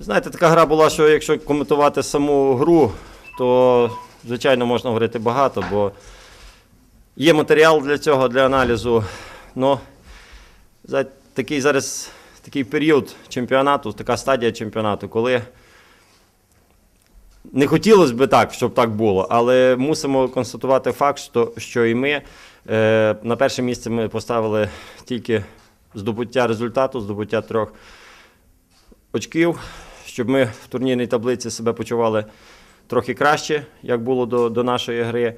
Знаєте, така гра була, що якщо коментувати саму гру, то звичайно можна говорити багато, бо є матеріал для цього, для аналізу. Но за такий зараз такий період чемпіонату, така стадія чемпіонату, коли не хотілося б так, щоб так було, але мусимо констатувати факт, що, що і ми е, на перше місце ми поставили тільки здобуття результату, здобуття трьох очків, щоб ми в турнірній таблиці себе почували трохи краще, як було до, до нашої гри.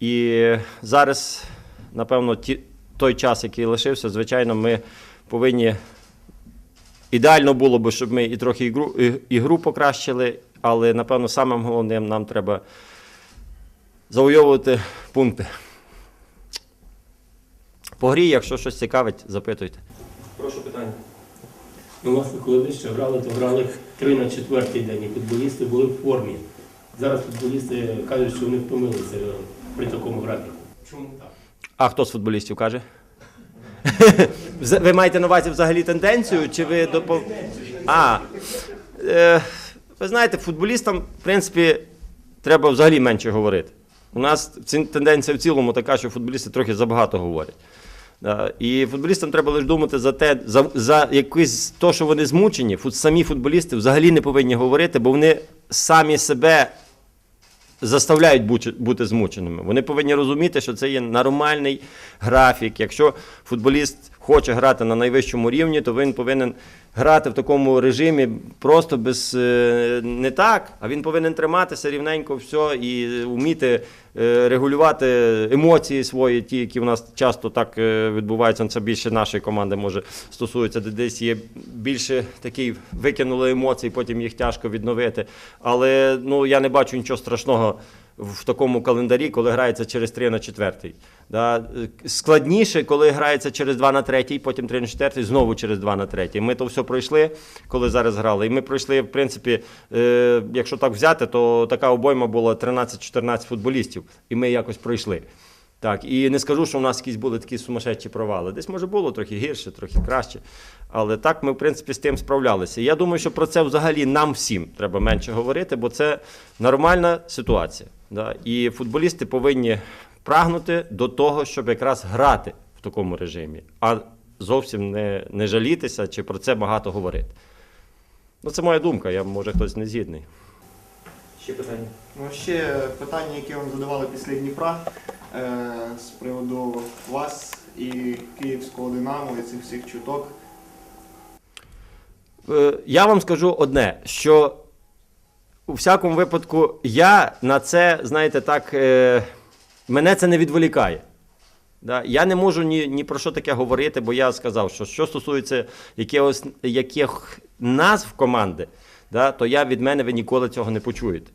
І зараз, напевно, ті, той час, який лишився, звичайно, ми повинні. Ідеально було б, щоб ми і трохи ігру, ігру покращили, але напевно самим головним нам треба завойовувати пункти. По грі, якщо щось цікавить, запитуйте. Прошу питання. Ну, власне, коли ви ще грали, то грали три на четвертий день, і футболісти були в формі. Зараз футболісти кажуть, що вони втомилися при такому графіку. Чому так? А хто з футболістів каже? Ви маєте на увазі взагалі тенденцію? Чи ви допо... А, е, ви знаєте, футболістам, в принципі, треба взагалі менше говорити. У нас тенденція в цілому така, що футболісти трохи забагато говорять. Да. І футболістам треба лише думати за те, за, за якесь то, що вони змучені. Фут, самі футболісти взагалі не повинні говорити, бо вони самі себе заставляють бути змученими. Вони повинні розуміти, що це є нормальний графік. Якщо футболіст хоче грати на найвищому рівні, то він повинен грати в такому режимі просто без е, не так, а він повинен триматися рівненько все і вміти е, регулювати емоції свої, ті, які в нас часто так е, відбуваються. Це більше нашої команди може стосується, де десь є більше такий викинули емоцій, потім їх тяжко відновити. Але ну я не бачу нічого страшного в такому календарі, коли грається через 3 на 4. Да. Складніше, коли грається через 2 на 3, потім 3 на 4, знову через 2 на 3. Ми то все пройшли, коли зараз грали. І ми пройшли, в принципі, е, якщо так взяти, то така обойма була 13-14 футболістів. І ми якось пройшли. Так, і не скажу, що у нас якісь були такі сумасшедші провали. Десь може було трохи гірше, трохи краще. Але так ми, в принципі, з тим справлялися. Я думаю, що про це взагалі нам всім треба менше говорити, бо це нормальна ситуація. Да? І футболісти повинні прагнути до того, щоб якраз грати в такому режимі, а зовсім не, не жалітися чи про це багато говорити. Ну, це моя думка, я може хтось не згідний. Ще питання. Ну, ще питання, яке вам задавали після Дніпра з приводу вас і київського Динамо і цих всіх чуток. Е, Я вам скажу одне, що у всякому випадку я на це, знаєте, так, е, мене це не відволікає. Да? Я не можу ні, ні про що таке говорити, бо я сказав, що що стосується якихось, яких назв команди, да, то я від мене ви ніколи цього не почуєте.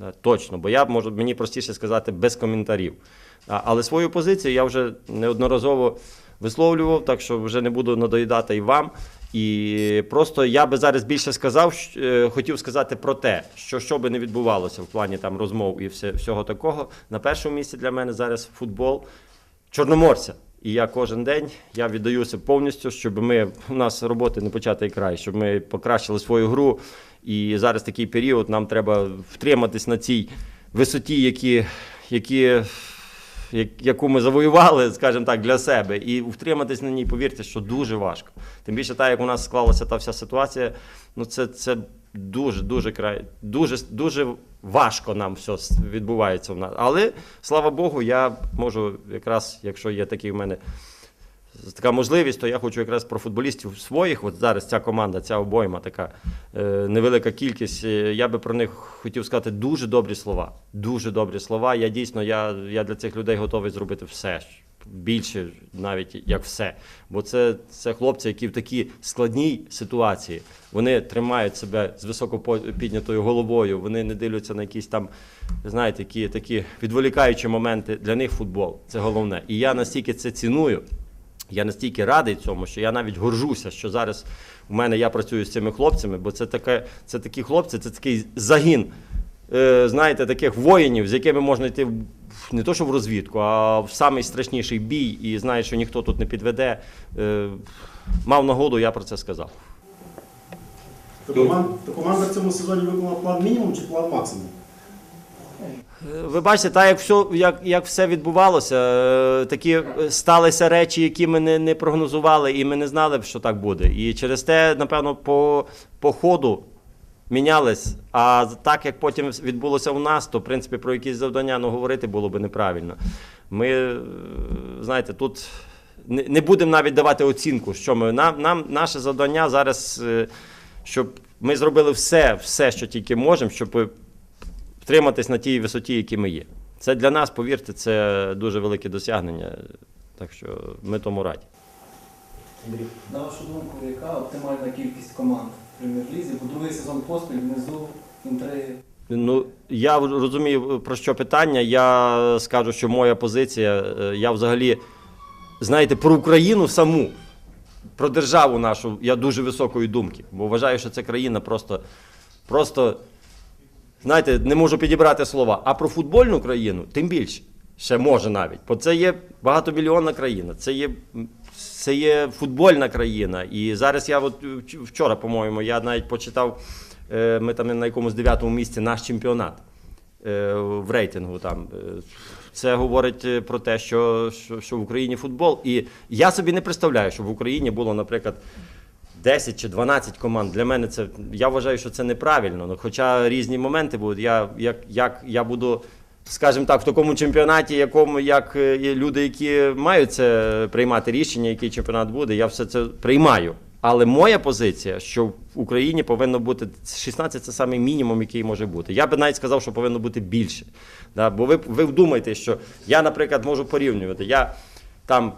Да, точно, бо я можу мені простіше сказати без коментарів. Але свою позицію я вже неодноразово висловлював, так що вже не буду надоїдати і вам. І просто я би зараз більше сказав, е, хотів сказати про те, що що би не відбувалося в плані там розмов і все, всього такого. На першому місці для мене зараз футбол чорноморця. І я кожен день я віддаюся повністю, щоб ми у нас роботи не початий край, щоб ми покращили свою гру. І зараз такий період, нам треба втриматись на цій висоті, які, які, яку ми завоювали, скажімо так, для себе. І втриматись на ній, повірте, що дуже важко. Тим більше, так як у нас склалася та вся ситуація, ну це, це дуже, дуже край, дуже, дуже важко нам все відбувається в нас. Але слава Богу, я можу якраз, якщо є такий в мене така можливість, то я хочу якраз про футболістів своїх. От зараз ця команда, ця обойма, така е, невелика кількість. е, Я би про них хотів сказати дуже добрі слова. Дуже добрі слова. Я дійсно я, я для цих людей готовий зробити все. Більше навіть як все. Бо це, це хлопці, які в такій складній ситуації вони тримають себе з високо піднятою головою, вони не дивляться на якісь там, знаєте, які такі відволікаючі моменти. Для них футбол це головне. І я настільки це ціную. Я настільки радий цьому, що я навіть горжуся, що зараз у мене я працюю з цими хлопцями, бо це таке, це такі хлопці, це такий загін, е, знаєте, таких воїнів, з якими можна йти не то, що в розвідку, а в самий страшніший бій, і знаєш, що ніхто тут не підведе. Е, мав нагоду, я про це сказав. То команда, то команда в цьому сезоні виконала план мінімум чи план максимум? Ви бачите, так як все, як, як все відбувалося, е, такі е, сталися речі, які ми не, не прогнозували, і ми не знали, що так буде. І через те, напевно, по, по ходу мінялись. А так як потім відбулося у нас, то в принципі про якісь завдання ну, говорити було б неправильно. Ми, е, знаєте, тут не, не будемо навіть давати оцінку, що ми. Нам, нам наше завдання зараз, щоб ми зробили все, все, що тільки можемо, щоб втриматись на тій висоті, які ми є. Це для нас, повірте, це дуже велике досягнення. Так що ми тому раді. На вашу думку, яка оптимальна кількість команд в прем'єр-лізі? Бо другий сезон поспіль внизу інтриги. Ну, я розумію, про що питання. Я скажу, що моя позиція, е, я взагалі, знаєте, про Україну саму, про державу нашу, я дуже високої думки. Бо вважаю, що це країна просто, просто знаєте, не можу підібрати слова. А про футбольну країну тим більше. Ще може навіть. Бо це є багатомільйонна країна, це є, це є футбольна країна. І зараз я от вчора, по-моєму, я навіть почитав, е, ми там на якомусь дев'ятому місці наш чемпіонат е, в рейтингу. Там. Е, Це говорить про те, що, що, що в Україні футбол. І я собі не представляю, що в Україні було, наприклад, 10 чи 12 команд. Для мене це я вважаю, що це неправильно. Ну, хоча різні моменти будуть. Я, як, як я буду, скажімо так, в такому чемпіонаті, якому як е, люди, які мають це приймати рішення, який чемпіонат буде, я все це приймаю. Але моя позиція, що в Україні повинно бути 16 це саме мінімум, який може бути. Я би навіть сказав, що повинно бути більше. Да? Бо ви, ви вдумайте, що я, наприклад, можу порівнювати. Я там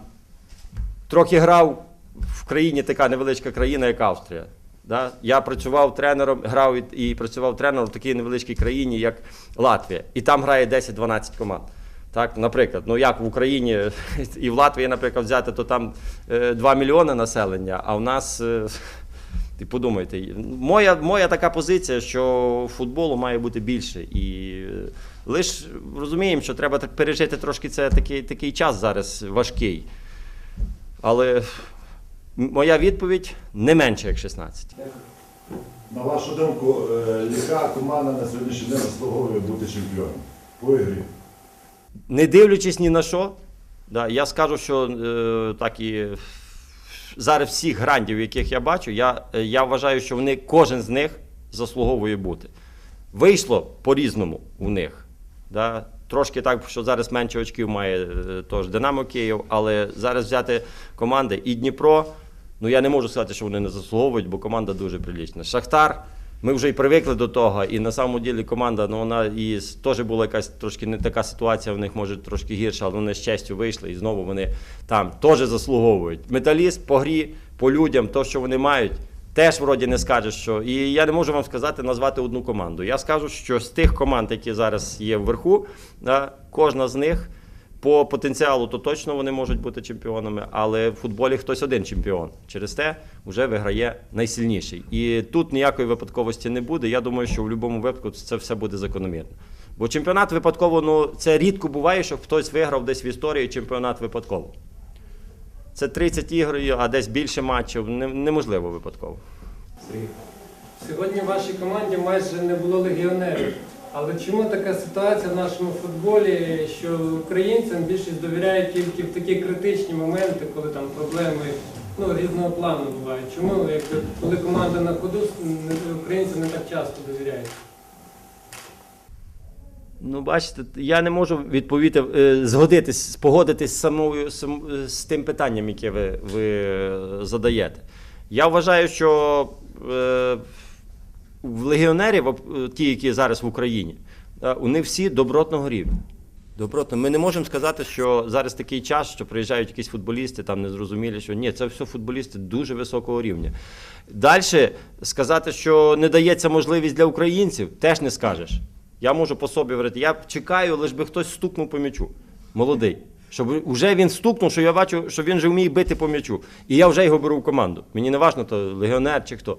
трохи грав в країні така невеличка країна, як Австрія. Да? Я працював тренером, грав і, і працював тренером в такій невеличкій країні, як Латвія. І там грає 10-12 команд. Так, наприклад, ну як в Україні і в Латвії, наприклад, взяти, то там е, 2 мільйони населення, а в нас. Е, ти подумайте, моя, моя така позиція, що футболу має бути більше. І е, лише розуміємо, що треба пережити трошки це такий, такий час зараз важкий. Але моя відповідь не менше, як 16. На вашу думку, е, яка команда на сьогоднішній день заслуговує бути чемпіоном по ігрі? Не дивлячись ні на що, да, я скажу, що е, так і зараз всіх грандів, яких я бачу, я, е, я вважаю, що вони, кожен з них заслуговує бути. Вийшло по-різному у них. Да? Трошки так, що зараз менше очків має е, тож Динамо Київ, але зараз взяти команди і Дніпро. Ну я не можу сказати, що вони не заслуговують, бо команда дуже прилічна. Шахтар. Ми вже й привикли до того, і на самому ділі команда, ну вона і теж була якась трошки не така ситуація, в них може трошки гірша, але вони з честю вийшли, і знову вони там теж заслуговують. Металіст по грі, по людям, то, що вони мають, теж вроді не скажеш, що. І я не можу вам сказати, назвати одну команду. Я скажу, що з тих команд, які зараз є вверху, кожна з них. По потенціалу то точно вони можуть бути чемпіонами, але в футболі хтось один чемпіон. Через те вже виграє найсильніший. І тут ніякої випадковості не буде. Я думаю, що в будь-якому випадку це все буде закономірно. Бо чемпіонат випадково, ну це рідко буває, що хтось виграв десь в історії чемпіонат випадково. Це 30 ігор, а десь більше матчів. Неможливо випадково. Сьогодні в вашій команді майже не було легіонерів. Але чому така ситуація в нашому футболі, що українцям більшість довіряють тільки в такі критичні моменти, коли там проблеми ну, різного плану бувають? Чому, якби, коли команда на ходу, українцям не так часто довіряють? Ну, бачите, я не можу відповісти, е, згодитись, погодитись з самою сам- з тим питанням, яке ви, ви е, задаєте. Я вважаю, що е, в легіонерів, ті, які зараз в Україні, е, вони всі добротного рівня. Добротно. Ми не можемо сказати, що зараз такий час, що приїжджають якісь футболісти, там незрозумілі, що ні, це все футболісти дуже високого рівня. Далі сказати, що не дається можливість для українців, теж не скажеш. Я можу по собі говорити, я чекаю, лиш би хтось стукнув по м'ячу. Молодий. Щоб вже він стукнув, що я бачу, що він вже вміє бити по м'ячу. І я вже його беру в команду. Мені не важливо, то легіонер чи хто.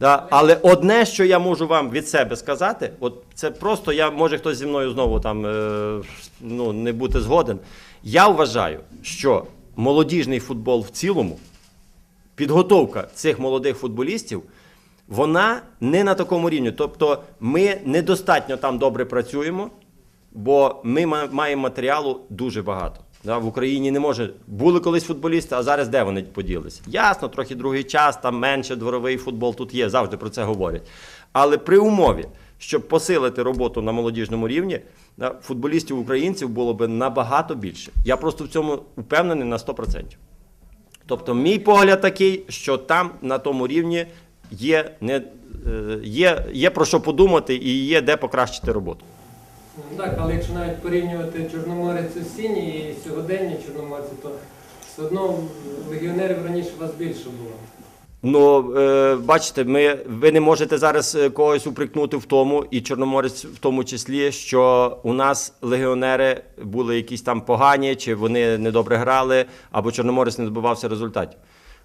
Да? Але одне, що я можу вам від себе сказати, от це просто я, може хтось зі мною знову там е, ну, не бути згоден. Я вважаю, що молодіжний футбол в цілому, підготовка цих молодих футболістів, вона не на такому рівні. Тобто ми недостатньо там добре працюємо, бо ми маємо матеріалу дуже багато. Да, в Україні не може. Були колись футболісти, а зараз де вони поділися? Ясно, трохи другий час, там менше дворовий футбол тут є, завжди про це говорять. Але при умові, щоб посилити роботу на молодіжному рівні, футболістів українців було б набагато більше. Я просто в цьому впевнений на 100%. Тобто, мій погляд такий, що там на тому рівні є, не, е, є, є про що подумати і є де покращити роботу. Ну, Так, але якщо навіть порівнювати Чорноморець осінній і сьогодення Чорноморці, то все одно легіонерів раніше вас більше було. Ну, е, бачите, ми, ви не можете зараз е, когось упрекнути в тому, і Чорноморець в тому числі, що у нас легіонери були якісь там погані, чи вони недобре грали, або Чорноморець не добивався результатів.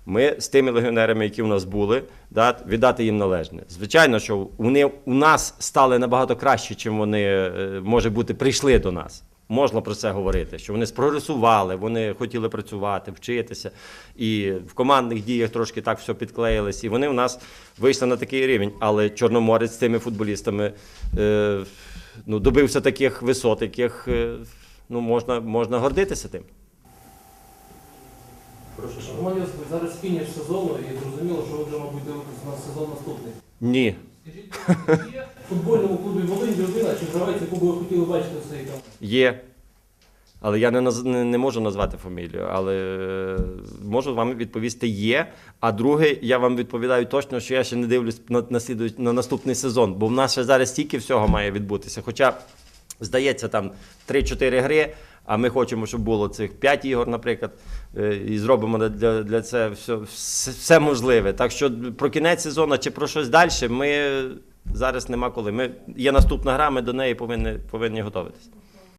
Ми з тими легіонерами, які у нас були, да, віддати їм належне. Звичайно, що вони у нас стали набагато краще, чим вони, е, може бути, прийшли до нас. Можна про це говорити, що вони спрогресували, вони хотіли працювати, вчитися, і в командних діях трошки так все підклеїлось, і вони у нас вийшли на такий рівень. Але Чорноморець з цими футболістами е, ну, добився таких висот, яких е, ну, можна, можна гордитися тим. Роман Йосипович, зараз фініш сезону і зрозуміло, що ви вже, мабуть, дивитесь на сезон наступний. Ні. Скажіть, є в футбольному клубі Волинь людина чи гравець, яку би ви хотіли бачити в своїй команді? Є. Але я не, наз... не, не можу назвати фамілію, але е, можу вам відповісти є. А друге, я вам відповідаю точно, що я ще не дивлюсь на, на, слідуй- на наступний сезон, бо в нас ще зараз стільки всього має відбутися. Хоча, здається, там 3-4 гри, а ми хочемо, щоб було цих 5 ігор, наприклад, е, і зробимо для, для, це все, все можливе. Так що про кінець сезону чи про щось далі ми зараз нема коли. Ми, є наступна гра, ми до неї повинні, повинні готуватися.